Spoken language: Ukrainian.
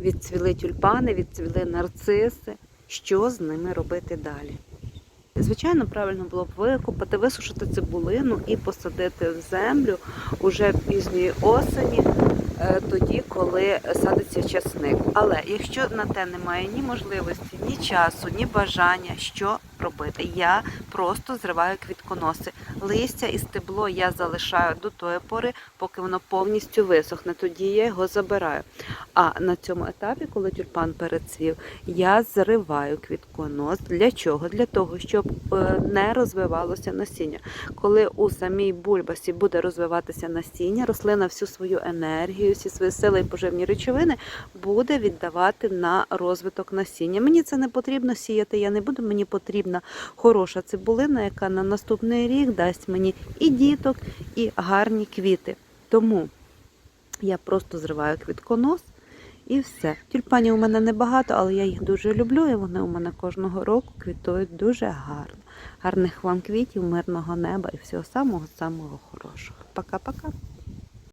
відцвіли тюльпани, відцвіли нарциси. Що з ними робити далі? Звичайно, правильно було б викопати, висушити цибулину і посадити в землю уже пізньої осені, тоді, коли садиться часник. Але якщо на те немає ні можливості, ні часу, ні бажання, що робити? Я просто зриваю квітконоси. Листя і стебло я залишаю до тої пори, поки воно повністю висохне. Тоді я його забираю. А на цьому етапі, коли тюльпан перецвів, я зриваю квітконос. Для чого? Для того, щоб е, не розвивалося насіння. Коли у самій бульбасі буде розвиватися насіння, рослина всю свою енергію, всі свої сили і поживні речовини буде віддавати на розвиток насіння. Мені це не потрібно сіяти, я не буду, мені потрібна хороша цибулина, яка на наступний рік дасть мені і діток, і гарні квіти. Тому я просто зриваю квітконос. І все. Тюльпанів у мене небагато, але я їх дуже люблю, і вони у мене кожного року квітують дуже гарно. Гарних вам квітів, мирного неба і всього самого-самого хорошого. Пока-пока.